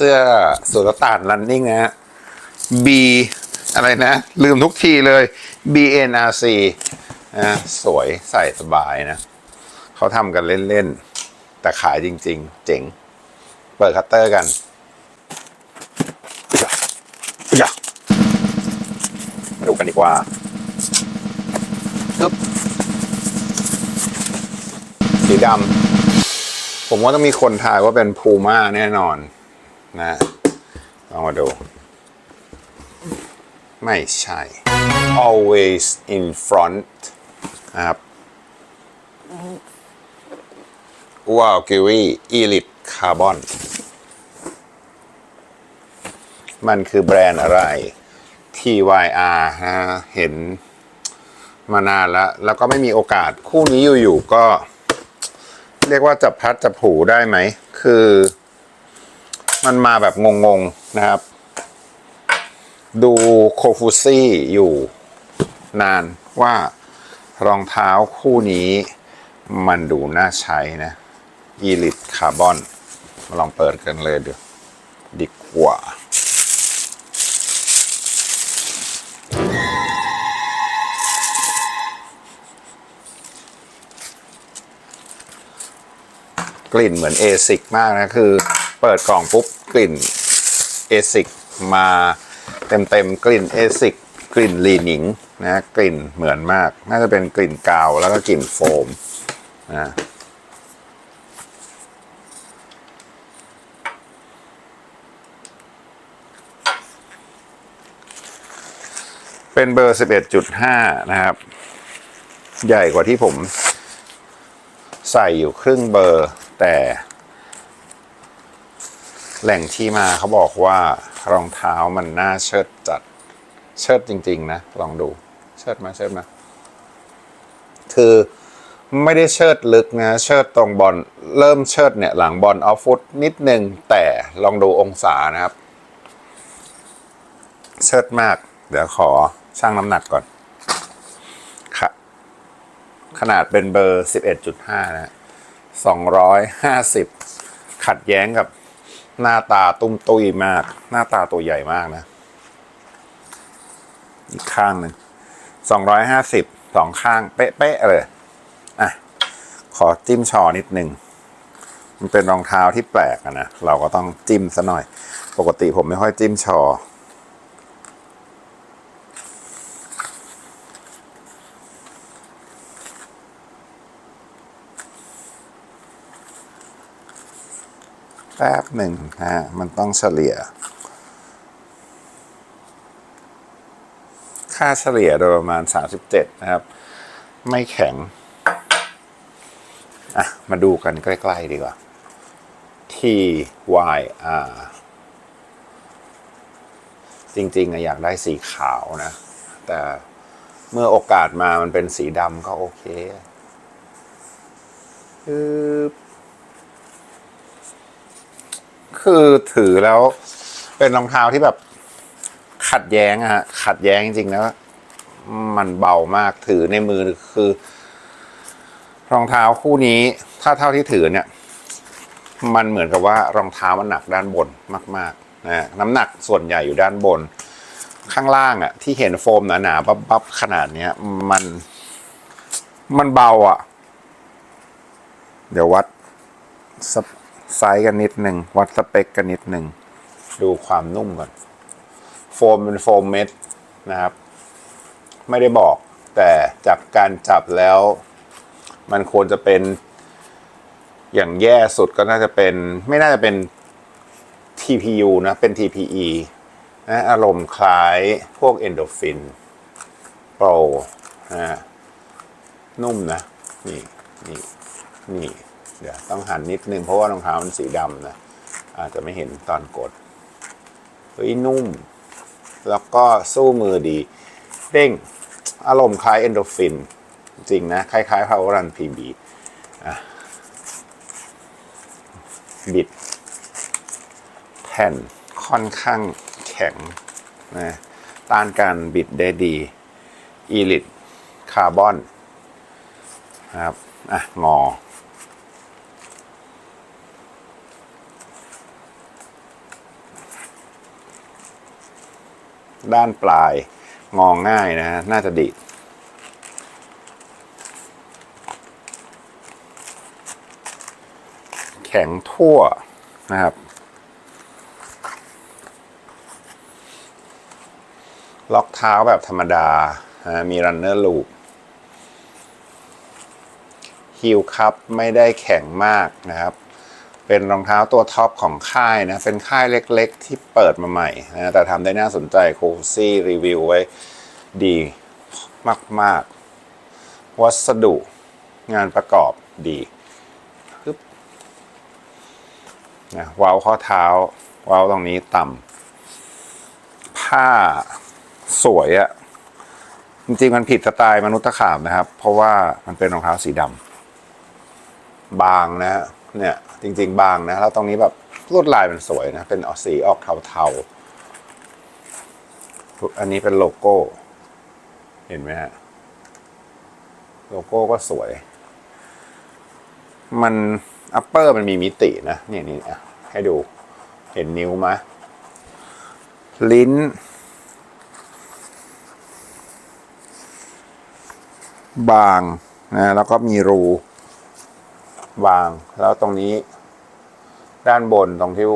เสื้อสุลต่านรันนิ่งนะฮะ B อะไรนะ ลืมทุกทีเลย BNRC นะสวยใส่สบายนะ เขาทำกันเล่น ๆ แต่ขายจริง ๆ เจ๋ง เปิดคัตเตอร์กันอย่ามาดูกันดีกว่าสีดำผมว่าต้องมีคนทายว่าเป็นพูม่าแน่นอน นะลองมาดู ไม่ใช่ always in front นะครับว้าวกิวีอีลิทคาร์บอนมันคือแบรนด์อะไร TYR นะเห็นมานานแล้ว แล้วก็ไม่มีโอกาสคู่นี้อยู่ๆก็ เรียกว่าจับพัดจับผูได้ไหม คือ มันมาแบบงงๆนะครับ ดูโคฟูซี่อยู่นานว่ารองเท้าคู่นี้มันดูน่าใช้นะยีลิตคาร์บอนมาลองเปิดกันเลยเดี๋ยวดีกว่า กลิ่นเหมือนเอซิกมากนะคือ เปิดกล่องปุ๊บกลิ่นเอซิกมาเต็มเต็มๆกลิ่นเอซิกกลิ่นลีนิงนะกลิ่นเหมือนมาก น่าจะเป็นกลิ่นกาวแล้วก็กลิ่นโฟมนะเป็นเบอร์ 11.5 นะครับ ใหญ่กว่าที่ผมใส่อยู่ครึ่งเบอร์แต่ แหล่งที่มาเขาบอกว่ารองเท้ามันน่าเชิดจัดเชิดจริง ๆ นะ ลองดูเชิดมาเชิดมา คือไม่ได้เชิดลึกนะ เชิดตรงบอลเริ่มเชิดเนี่ย หลังบอลออฟฟุตนิดนึง แต่ลองดูองศานะครับ เชิดมาก เดี๋ยวขอชั่งน้ำหนักก่อนค่ะขนาดเป็นเบอร์ 11.5 นะ 250 ขัดแย้งกับ หน้าตาตุ้มตุ้ยมาก หน้าตาตัวใหญ่มากนะ อีกข้างหนึ่งสองร้อยห้าสิบสองข้างเป๊ะๆเลยอะขอจิ้มชอนิดหนึ่งมันเป็นรองเท้าที่แปลกนะ เราก็ต้องจิ้มซะหน่อย ปกติผมไม่ค่อยจิ้มชอ แป๊บหนึ่งฮะมันต้องเฉลี่ย ค่าเฉลี่ยโดยประมาณ 37 นะครับ ไม่แข็ง อะ มาดูกันใกล้ ๆ ดีกว่า T Y R จริงๆอะอยากได้สีขาวนะ แต่เมื่อโอกาสมามันเป็นสีดำก็โอเคคือ คือถือแล้ว เป็นรองเท้าที่แบบ ขัดแย้งอะฮะขัดแย้งจริงๆแล้วมันเบามากถือในมือคือ รองเท้าคู่นี้ ถ้าเท่าที่ถือเนี่ย มันเหมือนกับว่ารองเท้ามันหนักด้านบนมากๆนะน้ำหนักส่วนใหญ่อยู่ด้านบน ข้างล่างอะที่เห็นโฟมหนาๆบับๆขนาดเนี้ยมัน มันเบาอะเดี๋ยววัดสป ไซส์กันนิดหนึ่งวัดสเปคกันนิดหนึ่งดูความนุ่มก่อน โฟมเป็นโฟมเม็ดนะครับ ไม่ได้บอก แต่จากการจับแล้ว มันควรจะเป็น อย่างแย่สุดก็น่าจะเป็น ไม่น่าจะเป็น TPU นะ เป็น TPE นะอารมณ์คล้ายพวก Endorphin Pro นะนุ่มนะ นี่ นี่ นี่ เดี๋ยวต้องหันนิดนึงเพราะว่ารองเท้ามันสีดำนะอาจจะไม่เห็นตอนกดเฮ้ยนุ่ม แล้วก็สู้มือดี เด้งอารมณ์คล้าย Endorphin จริงนะ คล้ายๆ Power Run PB อะบิด แผ่นค่อนข้างแข็งนะต้านการบิดได้ดี e l i t คาร์บอนนะครับ อะ งอ ด้านปลายงองง่ายนะฮะน่าจะดีดแข็งทั่วนะครับ ล็อกเท้าแบบธรรมดามีรันเนอร์ลูปฮิลคัพไม่ได้แข็งมากนะครับ เป็นรองเท้าตัวท็อปของค่ายนะ เป็นค่ายเล็กๆ ที่เปิดมาใหม่นะแต่ทำได้น่าสนใจโคซี่รีวิวไว้ดีมากๆ วัสดุงานประกอบดีบนะว้าข้อเท้าว้าตรงนี้ต่ำผ้าสวยอะจริงๆมันผิดสไตล์มนุษย์ตะขาบนะครับ เพราะว่ามันเป็นรองเท้าสีดำบางนะฮะเนี่ย จริง ๆ บางนะแล้วตรงนี้แบบลวดลายมันสวยนะ เป็นออกสีออกเทาๆ อันนี้เป็นโลโก้ เห็นไหมฮะ โลโก้ก็สวย มันอัปเปอร์มันมีมิตินะนี่นี่อะให้ดูเห็นนิ้วไหมลิ้น บางนะแล้วก็มีรู บาง แล้วตรงนี้ ด้านบนตรงที่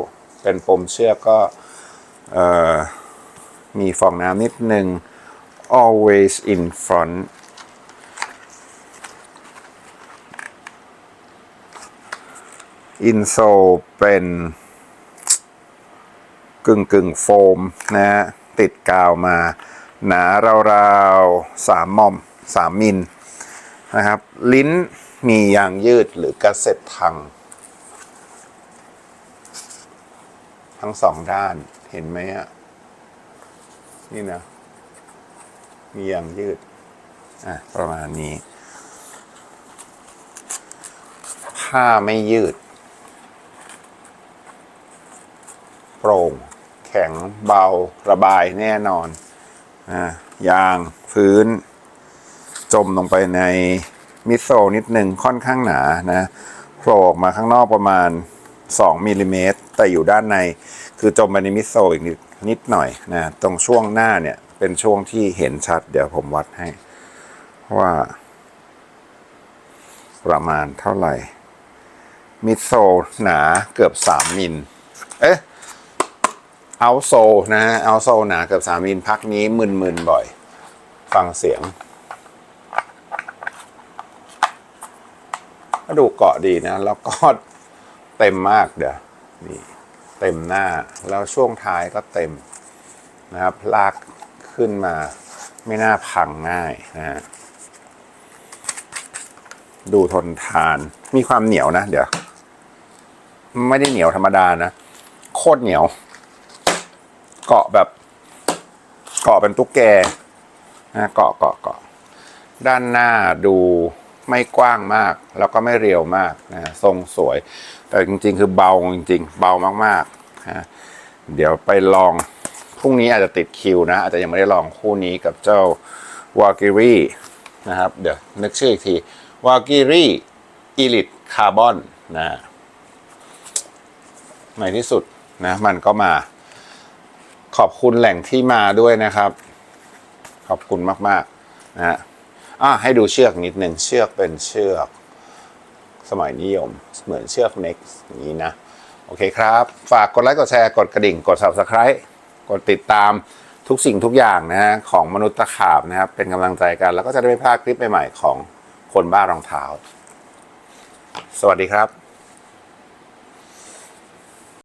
เป็นปมเชือกก็มีฟองน้ำนิดหนึ่ง always in front อินโซเป็นกึ่งกึ่งโฟมนะฮะติดกาวมา หนาราวๆสามมอมสามมิล นะครับ ลิ้นมียางยืดหรือกระเซ็ตทัง ทั้งสองด้านเห็นไหมอะนี่นะ มียางยืด อะ ประมาณนี้ผ้าไม่ยืด โปร่ง แข็งเบาระบายแน่นอน อ่ายาง พื้น จมลงไปในมิโซนิดหนึ่งค่อนข้างหนานะโผล่ออกมาข้างนอกประมาณ 2มิลลิเมตรแต่อยู่ด้านในคือจมไปในมิโซอีกนิดนิดหน่อยนะตรงช่วงหน้าเนี่ยเป็นช่วงที่เห็นชัด เดี๋ยวผมวัดให้ ว่า ประมาณเท่าไหร่ มิดโซหนาเกือบ 3 มิล เอ๊ะเอาโซนะฮะเอาโซหนาเกือบ 3 มิลพักนี้มึนๆบ่อย ฟังเสียง กระดูเกาะดีนะ แล้วก็เต็มมากเดี๋ยวนี่เต็มหน้าแล้วช่วงท้ายก็เต็มนะครับ ลากขึ้นมาไม่น่าพังง่ายนะฮะดูทนทานมีความเหนียวนะ เดี๋ยว ไม่ได้เหนียวธรรมดานะ โคตรเหนียว เกาะแบบ เกาะเป็นตุ๊กแกนะเกาะเกาะเกาะด้านหน้าดู ไม่กว้างมาก แล้วก็ไม่เรียวมากนะทรงสวย แต่จริงๆ คือเบาจริงๆ เบามากๆนะเดี๋ยวไปลองพรุ่งนี้อาจจะติดคิวนะ อาจจะยังไม่ได้ลองคู่นี้กับเจ้าวากิรีนะครับ เดี๋ยวนึกชื่ออีกทีวากิรีอีลิทคาร์บอนนะในที่สุดนะมันก็มา ขอบคุณแหล่งที่มาด้วยนะครับ ขอบคุณมาก ๆ นะฮะ อะให้ดูเชือกนิดหนึ่งเชือกเป็นเชือกสมัยนิยม เหมือนเชือก next อย่างนี้นะ โอเคครับ ฝากกดไลค์กดแชร์กดกระดิ่ง กด subscribe กดติดตามทุกสิ่งทุกอย่างนะฮะของมนุษย์ตะขาบนะครับ เป็นกำลังใจกัน แล้วก็จะได้ไม่พลาดคลิปใหม่ๆของคนบ้ารองเท้า สวัสดีครับ